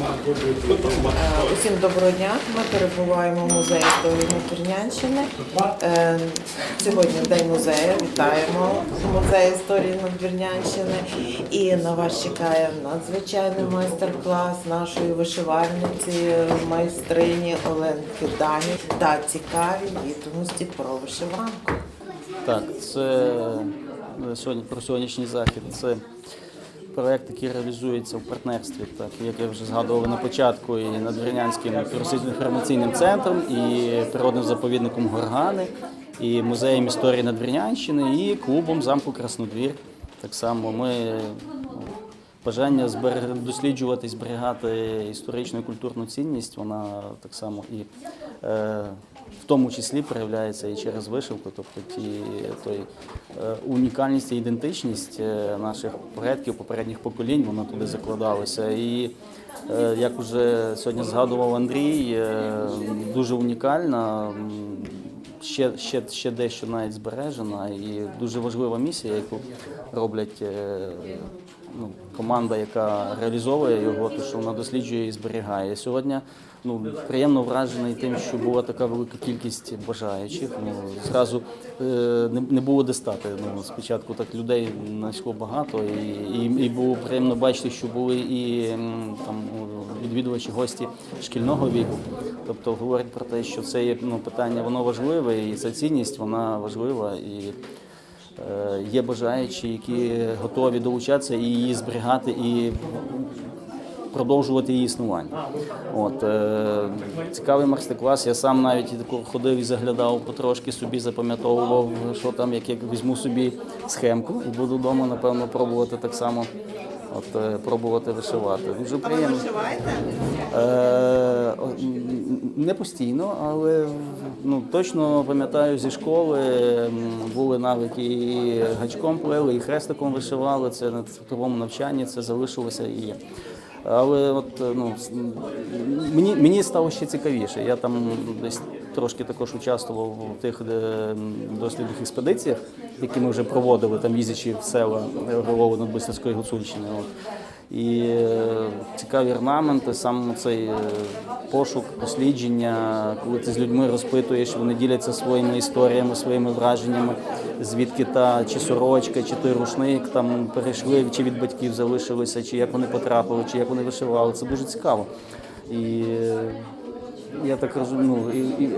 Е, Усім доброго дня. Ми перебуваємо в музеї історії Надвірнянщини. Е, Сьогодні День музею. Вітаємо музей історії Надвірнянщини. І на вас чекає надзвичайний майстер-клас нашої вишивальниці, майстрині Оленки Дані та цікаві відомості про вишиванку. Так, це е, сьогодні про сьогоднішній захід. Це проект, який реалізується в партнерстві, так як я вже згадував на початку, і Надвірнянським туристично-інформаційним центром, і природним заповідником Горгани, і музеєм історії Надвірнянщини, і клубом замку Краснодвір. Так само ми бажання зберег... досліджувати, зберігати історичну і культурну цінність, вона так само і е, в тому числі проявляється і через вишивку, тобто ті той е, унікальність і ідентичність е, наших предків, попередніх поколінь, воно туди закладалося. І е, як вже сьогодні згадував Андрій, дуже унікальна. Ще, ще, ще дещо навіть збережена і дуже важлива місія, яку роблять ну, команда, яка реалізовує його, то що вона досліджує і зберігає. Сьогодні ну, приємно вражений тим, що була така велика кількість бажаючих. Ну, зразу е, не, було де стати. Ну, спочатку так людей знайшло багато, і, і, і було приємно бачити, що були і там відвідувачі гості шкільного віку. Тобто говорить про те, що це є ну, питання, воно важливе, і ця цінність вона важлива. І е, є бажаючі, які готові долучатися і її зберігати і продовжувати її існування. От, е, цікавий майстер-клас. Я сам навіть ходив і заглядав потрошки собі, запам'ятовував, що там, як я візьму собі схемку і буду вдома, напевно, пробувати так само. От, е, пробувати вишивати. Дуже приємно. Вишиваєте? Е, не постійно, але ну, точно пам'ятаю зі школи були навики і гачком плели, і хрестиком вишивали. Це на цифровому навчанні, це залишилося і. є. Але от е, ну мені, мені стало ще цікавіше. Я там десь трошки також участвував у тих е, дослідних експедиціях, які ми вже проводили, там їздячи в села Орлово Надбистецької Гуцульщини. От. І е, цікаві орнаменти, сам цей е, пошук, дослідження, коли ти з людьми розпитуєш, вони діляться своїми історіями, своїми враженнями, звідки та чи сорочка, чи той рушник там перейшли, чи від батьків залишилися, чи як вони потрапили, чи як вони вишивали. Це дуже цікаво. І е, я так розумію, ну, і, і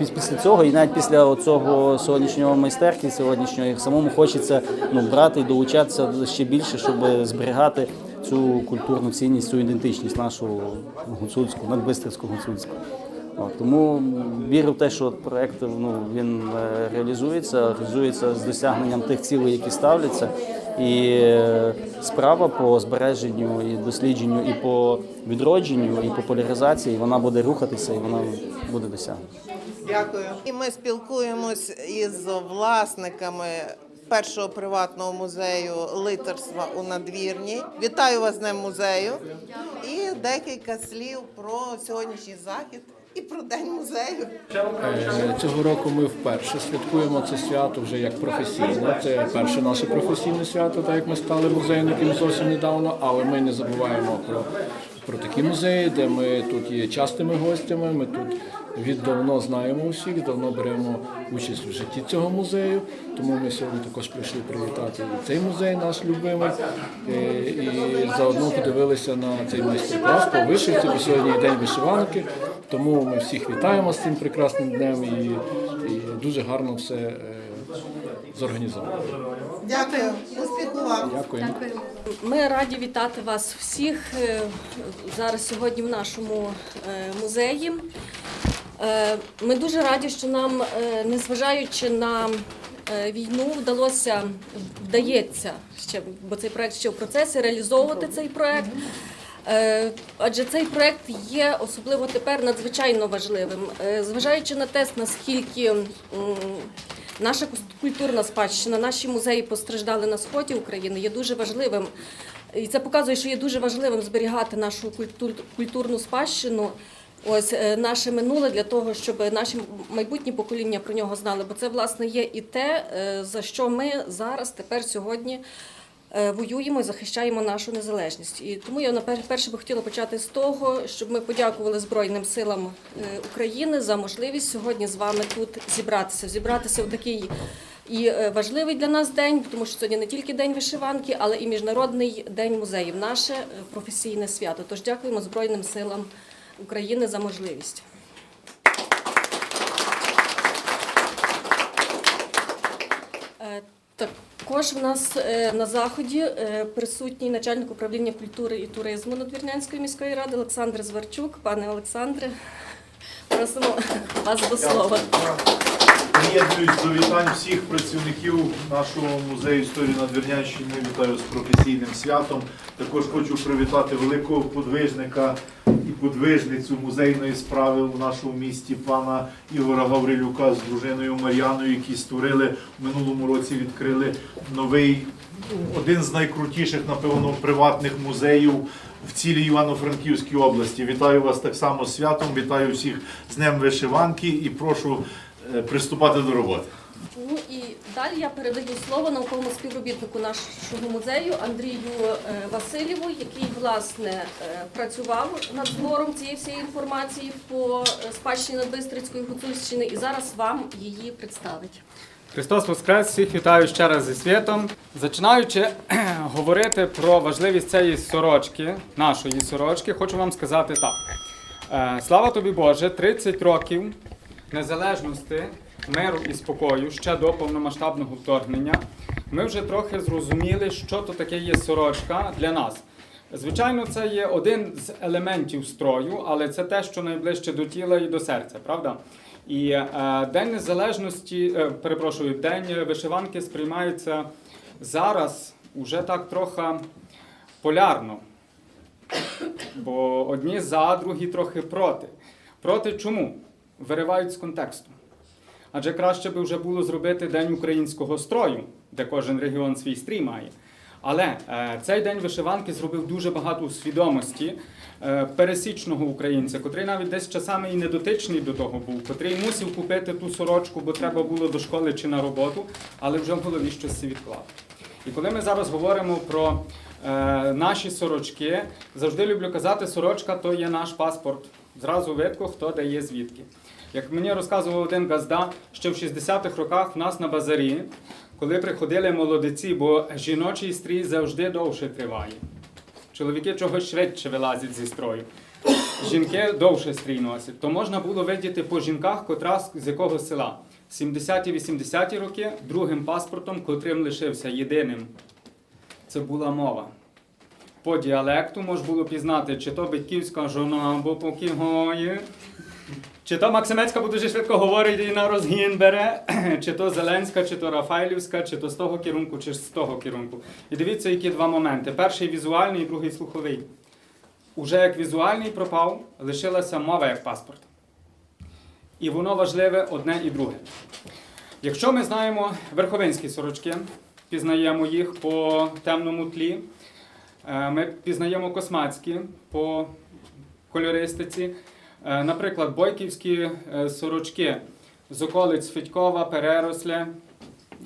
піс- після цього, і навіть після цього сьогоднішнього майстерки, сьогоднішнього, самому хочеться ну, брати і долучатися ще більше, щоб зберігати цю культурну цінність, цю ідентичність нашу гуцульську, надбистрівську гуцульську. Тому вірю в те, що проект ну, він е, реалізується, реалізується з досягненням тих цілей, які ставляться. І е, справа по збереженню і дослідженню, і по відродженню, і популяризації вона буде рухатися і вона буде досягнена. Дякую. І ми спілкуємось із власниками першого приватного музею литерства у надвірні. Вітаю вас з Днем музею. І декілька слів про сьогоднішній захід і про день музею. Е, Цього року ми вперше святкуємо це свято вже як професійне. Це перше наше професійне свято, так як ми стали музейниками зовсім недавно, але ми не забуваємо про, про такі музеї, де ми тут є частими гостями. Ми тут віддавно знаємо усіх, давно беремо участь у житті цього музею. Тому ми сьогодні також прийшли привітати і цей музей, наш любимий, Е, і заодно подивилися на цей майстер-клас по вишивці, бо сьогодні день вишиванки. Тому ми всіх вітаємо з цим прекрасним днем і, і дуже гарно все е, зорганізовано. Дякую. Успіху вам. Дякую. Ми раді вітати вас всіх е, зараз сьогодні в нашому музеї. Е, Ми дуже раді, що нам, е, незважаючи на е, війну, вдалося вдається ще, бо цей проект ще в процесі, реалізовувати цей проект. Адже цей проект є особливо тепер надзвичайно важливим, зважаючи на те, наскільки наша культурна спадщина, наші музеї постраждали на сході України, є дуже важливим. І це показує, що є дуже важливим зберігати нашу культур, культурну спадщину. Ось е, наше минуле для того, щоб наші майбутні покоління про нього знали. Бо це власне є і те, е, за що ми зараз, тепер, сьогодні е, воюємо і захищаємо нашу незалежність. І тому я перше би хотіла почати з того, щоб ми подякували Збройним силам України за можливість сьогодні з вами тут зібратися, зібратися в такий і важливий для нас день, тому що сьогодні не тільки день вишиванки, але і міжнародний день музеїв, наше професійне свято. Тож дякуємо Збройним силам України за можливість. Е, Також в нас е, на заході е, присутній начальник управління культури і туризму Надвірнянської міської ради Олександр Зварчук. Пане Олександре, просимо вас до слова. Приєднуюсь до вітань всіх працівників нашого музею історії Надвірнянщини. Вітаю з професійним святом. Також хочу привітати великого подвижника подвижницю музейної справи у нашому місті пана Ігора Гаврилюка з дружиною Мар'яною, які створили в минулому році. Відкрили новий ну, один з найкрутіших, напевно, приватних музеїв в цілій Івано-Франківській області. Вітаю вас так само з святом. Вітаю всіх з Днем Вишиванки і прошу е, приступати до роботи. Далі я передаю слово науковому співробітнику нашого музею Андрію е, Васильєву, який власне е, працював над збором цієї всієї інформації по е, спадщині Надбистрицької Гуцульщини і зараз вам її представить. Христос Воскрес! Всіх вітаю ще раз зі світом. Зачинаючи говорити про важливість цієї сорочки, нашої сорочки, хочу вам сказати так. Слава тобі Боже, 30 років незалежності, миру і спокою ще до повномасштабного вторгнення. Ми вже трохи зрозуміли, що то таке є сорочка для нас. Звичайно, це є один з елементів строю, але це те, що найближче до тіла і до серця, правда? І е, День Незалежності, е, перепрошую, День вишиванки сприймається зараз уже так трохи полярно. Бо одні за, другі трохи проти. Проти чому? Виривають з контексту. Адже краще би вже було зробити День українського строю, де кожен регіон свій стрій має. Але е, цей день вишиванки зробив дуже багато у свідомості е, пересічного українця, котрий навіть десь часами і недотичний до того був, котрий мусив купити ту сорочку, бо треба було до школи чи на роботу, але вже в голові щось відклав. І коли ми зараз говоримо про е, наші сорочки, завжди люблю казати, сорочка то є наш паспорт. Зразу видко, хто дає звідки. Як мені розказував один газда, ще в 60-х роках в нас на базарі, коли приходили молодиці, бо жіночий стрій завжди довше триває. Чоловіки чогось швидше вилазять зі строю. Жінки довше стрій носять. То можна було видіти по жінках, котра з якого села. 70-80-ті роки другим паспортом, котрим лишився єдиним, це була мова. По діалекту можна було пізнати, чи то батьківська жона, або поки гої, чи то Максимецька, дуже швидко говорить і на розгін бере, чи то Зеленська, чи то Рафайлівська, чи то з того керунку, чи з того керунку. І дивіться, які два моменти: перший візуальний, і другий слуховий. Уже як візуальний пропав, лишилася мова як паспорт. І воно важливе одне і друге. Якщо ми знаємо верховинські сорочки, пізнаємо їх по темному тлі, е, ми пізнаємо космацькі по кольористиці. Е, Наприклад, бойківські е, сорочки з околиць Федькова, Переросля,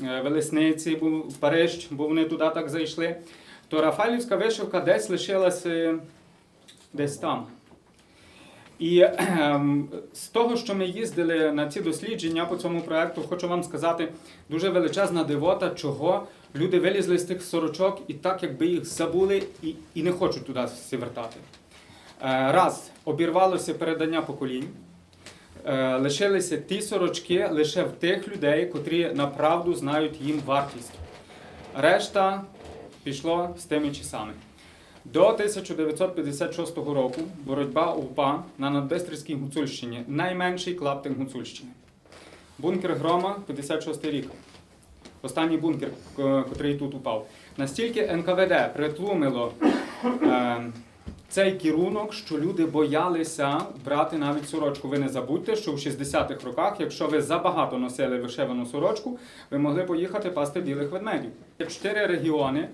е, Велесниці, Париж, бо вони туди так зайшли. То Рафалівська вишивка десь лишилася десь там. І ем, з того, що ми їздили на ці дослідження по цьому проекту, хочу вам сказати дуже величезна дивота, чого люди вилізли з тих сорочок і так, якби їх забули, і, і не хочуть туди всі вертати. Раз, обірвалося передання поколінь. Е, Лишилися ті сорочки лише в тих людей, котрі направду знають їм вартість. Решта пішло з тими часами. До 1956 року боротьба УПА на Надбистрівській Гуцульщині найменший клаптик Гуцульщини. Бункер Грома, 56 рік. Останній бункер, ко- котрий тут упав. Настільки НКВД притлумило е, цей керунок, що люди боялися брати навіть сорочку. Ви не забудьте, що в 60-х роках, якщо ви забагато носили вишивану сорочку, ви могли поїхати пасти білих ведмедів. Є чотири регіони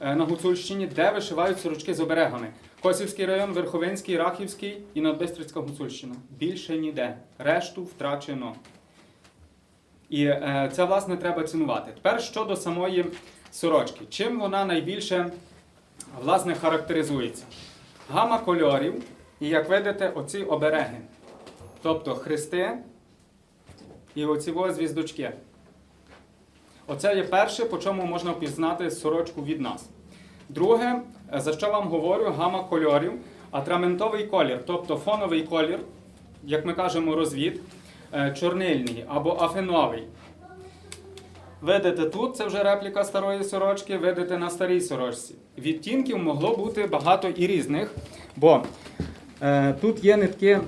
е, на Гуцульщині, де вишивають сорочки з оберегами. Косівський район, Верховинський, Рахівський і Надбистрицька Гуцульщина. Більше ніде. Решту втрачено. І е, це, власне, треба цінувати. Тепер щодо самої сорочки. Чим вона найбільше власне характеризується? Гама кольорів, і як видите, оці обереги. Тобто хрести і оці звіздочки. Оце є перше, по чому можна впізнати сорочку від нас. Друге, за що вам говорю, гама кольорів, атраментовий колір, тобто фоновий колір, як ми кажемо, розвід, е, чорнильний або афеновий. Видите тут, це вже репліка старої сорочки, видите на старій сорочці. Відтінків могло бути багато і різних, бо е, тут є нитки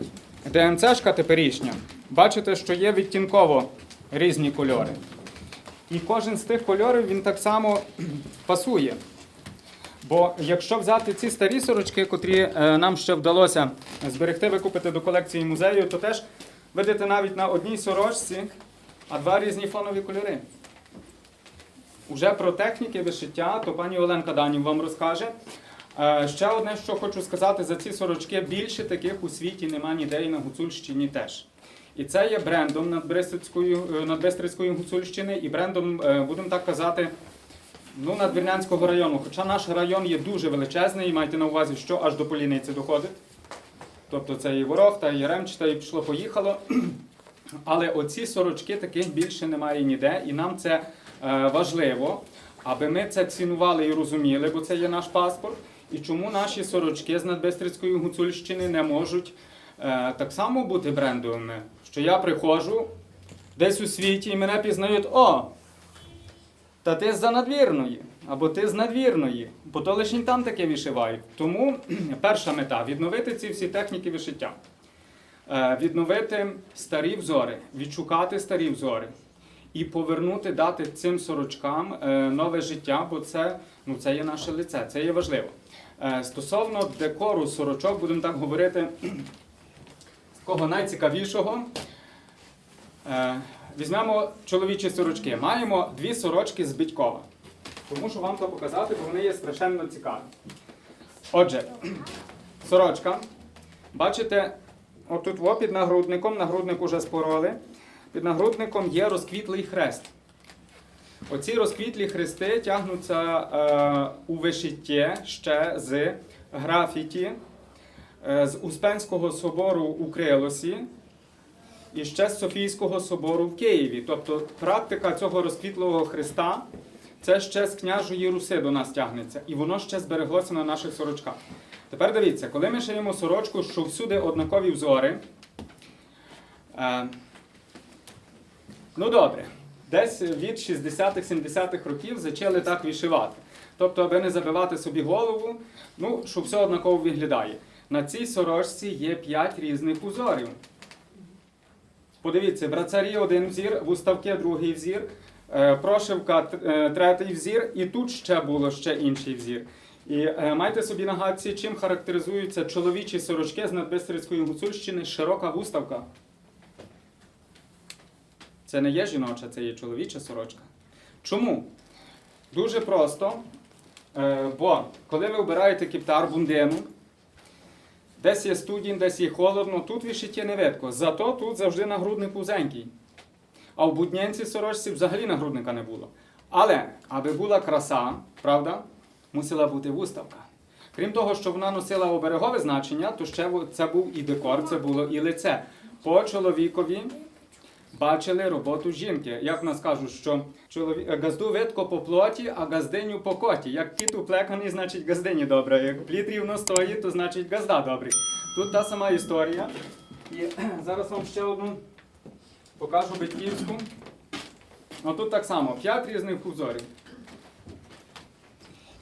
ДМЦшка теперішня. Бачите, що є відтінково різні кольори. І кожен з тих кольорів він так само пасує. Бо якщо взяти ці старі сорочки, котрі е, нам ще вдалося зберегти, викупити до колекції музею, то теж видите навіть на одній сорочці, а два різні фонові кольори. Уже про техніки вишиття, то пані Оленка Данів вам розкаже. Е, Ще одне, що хочу сказати, за ці сорочки більше таких у світі нема ніде і на Гуцульщині теж. І це є брендом Надбристицької, е, Надбистрицької Гуцульщини і брендом, е, будемо так казати, ну, Надвірнянського району. Хоча наш район є дуже величезний, і майте на увазі, що аж до Поліниці доходить. Тобто це і Ворохта, і Яремчта, і пішло-поїхало. Але оці сорочки таких більше немає ніде, і нам це важливо, аби ми це цінували і розуміли, бо це є наш паспорт. І чому наші сорочки з Надбистрицької Гуцульщини не можуть е, так само бути брендовими? Що я приходжу десь у світі і мене пізнають, о, та ти з за надвірної, або ти з надвірної, бо то лише там таке вишивають. Тому перша мета відновити ці всі техніки вишиття. Е, відновити старі взори, відшукати старі взори і повернути, дати цим сорочкам е, нове життя, бо це, ну, це є наше лице, це є важливо. Е, Стосовно декору сорочок, будемо так говорити, такого найцікавішого. Е, Візьмемо чоловічі сорочки. Маємо дві сорочки з Битькова. Тому що вам то показати, бо вони є страшенно цікаві. Отже, сорочка. Бачите, отут під нагрудником, нагрудник уже спороли. Під нагрудником є розквітлий хрест. Оці розквітлі хрести тягнуться е, у вишитті ще з графіті е, з Успенського собору у Крилосі і ще з Софійського собору в Києві. Тобто практика цього розквітлого хреста це ще з княжої Руси до нас тягнеться, і воно ще збереглося на наших сорочках. Тепер дивіться, коли ми шиємо сорочку, що всюди однакові взори. Е, ну добре, десь від 60-70-х років почали так вишивати. Тобто, аби не забивати собі голову, ну, що все однаково виглядає. На цій сорочці є 5 різних узорів. Подивіться, в рацарі один взір, в уставки другий взір, е, прошивка е, третій взір, і тут ще було ще інший взір. І е, майте собі на гадці, чим характеризуються чоловічі сорочки з Надбистрицької Гуцульщини широка вуставка. Це не є жіноча, це є чоловіча сорочка. Чому? Дуже просто. Е, бо коли ви обираєте кіптар бундину, Десь є студінь, десь є холодно, тут вишиття не видко. Зато тут завжди нагрудник вузенький. А в буднянці сорочці взагалі нагрудника не було. Але, аби була краса, правда, мусила бути виставка. Крім того, що вона носила оберегове значення, то ще це був і декор, це було і лице. По чоловікові бачили роботу жінки. Як в нас кажуть, що чолові... газду видко по плоті, а газдиню по коті. Як кіт уплеканий, значить газдині добре. Як плід рівно стоїть, то значить газда добрий. Тут та сама історія. І зараз вам ще одну покажу батьківську. Ну тут так само, п'ять різних узорів.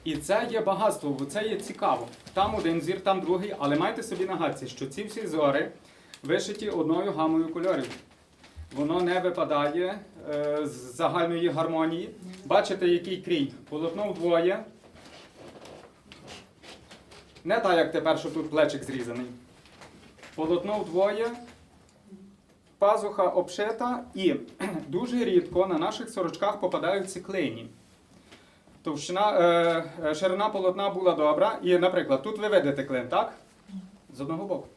І це є багатство, бо це є цікаво. Там один зір, там другий, але майте собі на гадці, що ці всі зори вишиті одною гамою кольорів. Воно не випадає е, з загальної гармонії. Бачите, який крій? Полотно вдвоє. Не так, як тепер, що тут плечик зрізаний. Полотно вдвоє, пазуха обшита і дуже рідко на наших сорочках попадаються клині. Товщина, е, е, ширина полотна була добра. І, наприклад, тут ви видите клин, так? З одного боку.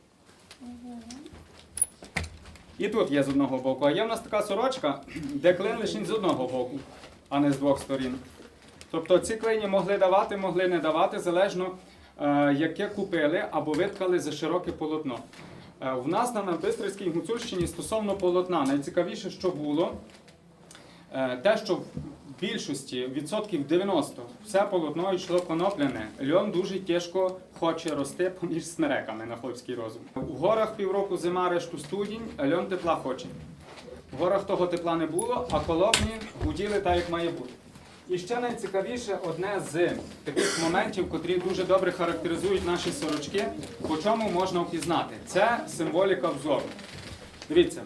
І тут є з одного боку. А є в нас така сорочка, де клин лише з одного боку, а не з двох сторін. Тобто ці клині могли давати, могли не давати, залежно е, яке купили або виткали за широке полотно. Е, У нас на Бистрицькій Гуцульщині стосовно полотна найцікавіше, що було, е, те, що в більшості відсотків 90 все полотно йшло конопляне. Льон дуже тяжко хоче рости поміж смереками на хлопський розум. У горах півроку зима, решту студінь, а льон тепла хоче. В горах того тепла не було, а колобні гуділи так, як має бути. І ще найцікавіше одне з таких моментів, котрі дуже добре характеризують наші сорочки, по чому можна впізнати. Це символіка взору. Дивіться.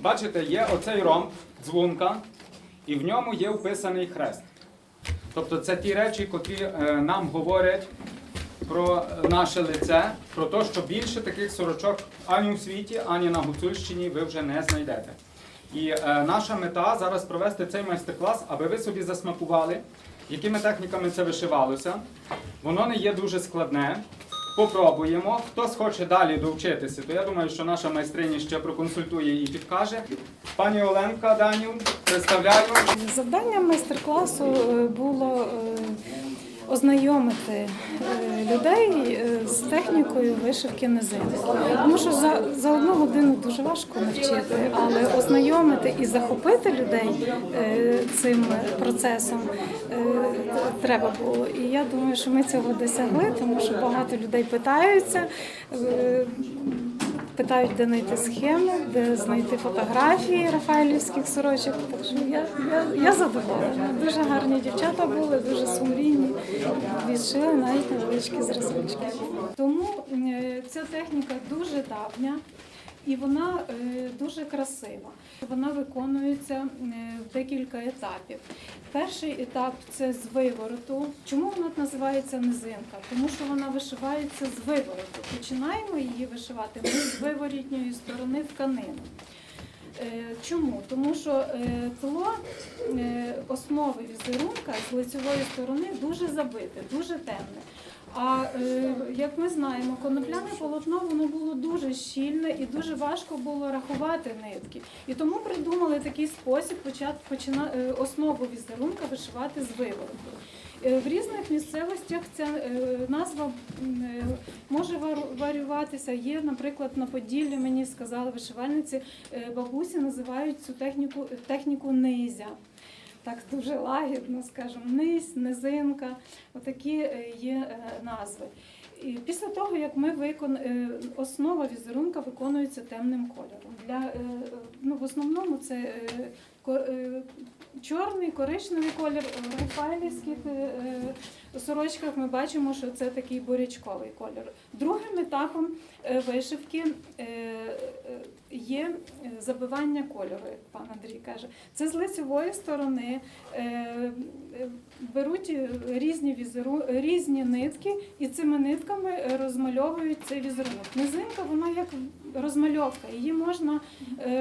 Бачите, є оцей ромб, дзвонка, і в ньому є вписаний хрест. Тобто це ті речі, котрі е, нам говорять про наше лице, про те, що більше таких сорочок ані у світі, ані на Гуцульщині ви вже не знайдете. І е, наша мета зараз провести цей майстер-клас, аби ви собі засмакували, якими техніками це вишивалося. Воно не є дуже складне. Попробуємо. Хтось хоче далі довчитися, то я думаю, що наша майстриня ще проконсультує і підкаже. Пані Оленка Данів, представляю. Завданням майстер-класу е, було е, ознайомити е, людей е, з технікою вишивки низини. Тому що за, за одну годину дуже важко навчити, але ознайомити і захопити людей е, цим процесом треба було. І я думаю, що ми цього досягли, тому що багато людей питаються. Питають, де знайти схему, де знайти фотографії рафаелівських сорочок. Так що я, я, я задоволена. Дуже гарні дівчата були, дуже сумлінні. Відшили навіть невеличкі зразочки. Тому е, ця техніка дуже давня. І вона е, дуже красива. Вона виконується е, в декілька етапів. Перший етап це з вивороту. Чому вона називається низинка? Тому що вона вишивається з вивороту. Починаємо її вишивати ми з виворітньої сторони тканини. Е, Чому? Тому що тло основи візерунка з лицевої сторони дуже забите, дуже темне. А е, як ми знаємо, конопляне полотно воно було дуже щільне і дуже важко було рахувати нитки. І тому придумали такий спосіб почати почина, е, основу візерунка вишивати з вивороту. Е, В різних місцевостях ця е, назва е, може варюватися. Є, наприклад, на Поділлі, мені сказали вишивальниці, е, бабусі називають цю техніку техніку низя. Так дуже лагідно, скажімо, низь, низинка, отакі е, є е, назви. І після того, як ми викон... е, основа візерунка виконується темним кольором. Для, ну, в основному це чорний, коричневий колір в рафаелівських е, сорочках ми бачимо, що це такий бурячковий колір. Другим етапом вишивки є е, забивання кольору, як пан Андрій каже. Це з лицевої сторони е, е, беруть різні візеру, різні нитки і цими нитками розмальовують цей візерунок. Низинка, вона як розмальовка. Її можна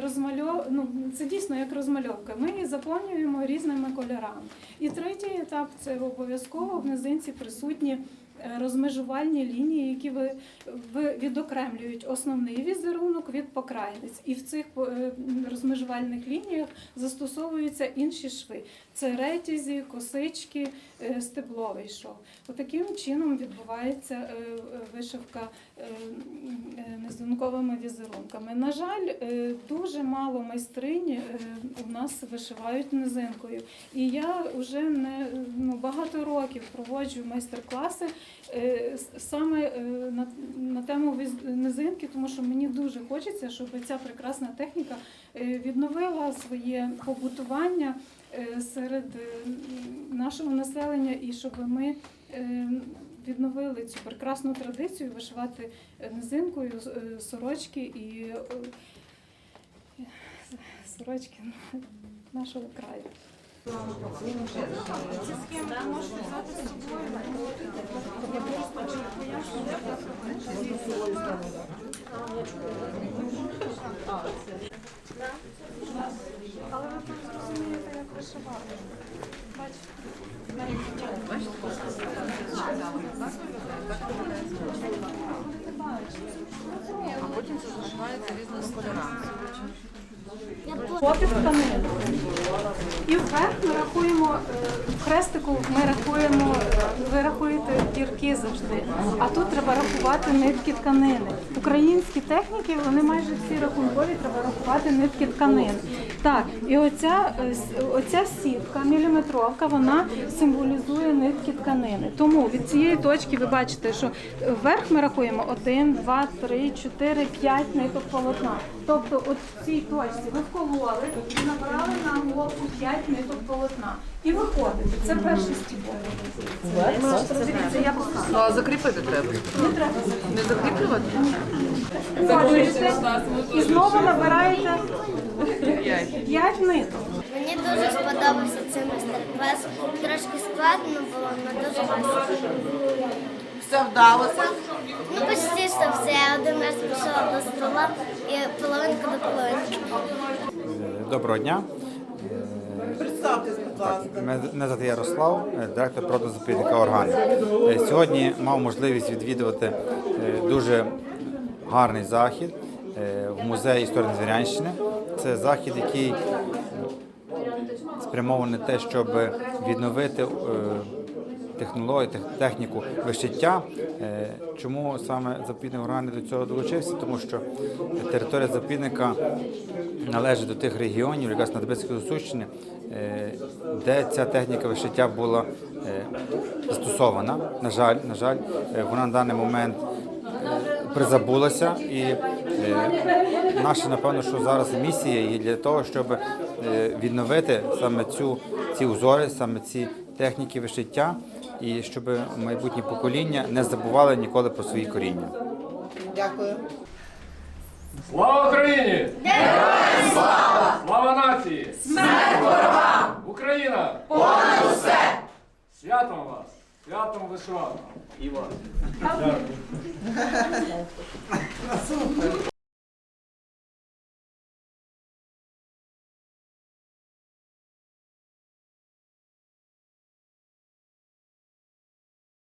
розмальовувати. Ну, це дійсно як розмальовка. Ми її заповнюємо різними кольорами. І третій етап це обов'язково в низинці присутні. Е, Розмежувальні лінії, які ви, відокремлюють основний візерунок від покрайниць, і в цих е, розмежувальних лініях застосовуються інші шви. Це ретязі, косички, е, стебловий шов. Отаким чином відбувається е, е, вишивка м, незунковими візерунками. На жаль, дуже мало майстрині е, у нас вишивають низинкою. І я вже не ну, багато років проводжу майстер-класи саме на, на тему низинки, тому що мені дуже хочеться, щоб ця прекрасна техніка відновила своє побутування серед е, нашого населення і щоб ми е, відновили цю прекрасну традицію вишивати е, низинкою е, сорочки і е, сорочки нашого краю. Але ви там зрозумієте, як вишивати. Бачите? А потім це зашивається різна сторона. Попів тканини. І вверх ми рахуємо е, в. Ми рахуємо, ви рахуєте дірки завжди. А тут треба рахувати нитки тканини. Українські техніки вони майже всі рахункові, треба рахувати нитки тканини. Так, і оця, е, оця сітка міліметровка, вона символізує нитки тканини. Тому від цієї точки ви бачите, що вверх ми рахуємо 1, 2, 3, 4, 5 ниток полотна. Тобто от в цій точці ви вкололи і набрали на головку 5 ниток полотна. І виходите. Це перший стіпок. Дивіться, я покажу. Ну, а закріпити треба. Не треба Не закріплювати? Виходите і знову набираєте 5 ниток. Мені дуже сподобався цей майстер-клас. Трошки складно було, але дуже весело. Все вдалося. Ну, почти що все. Я один раз пішла до стола і половинка до половинки. Доброго дня. Представтесь, будь ласка. Мене звати Ярослав, е, директор продозапільника органів. Е, Сьогодні мав можливість відвідувати е, дуже гарний захід е, в музеї історії Звірянщини. Це захід, який спрямований на те, щоб відновити е, технологію, техніку вишиття. Е, Чому саме заповідник органів до цього долучився? Тому що територія заповідника належить до тих регіонів, якраз на Дебецькій Сущині, е, де ця техніка вишиття була застосована. На жаль, на жаль, вона на даний момент призабулася і е, наша, напевно, що зараз місія є для того, щоб е, відновити саме цю ці узори, саме ці техніки вишиття, і щоб майбутні покоління не забували ніколи про свої коріння. Дякую. Слава Україні! Слава! Слава нації! Смерть ворогам! Україна! Понад усе! Святом вас! Святом вишиванку. І вас. Дякую.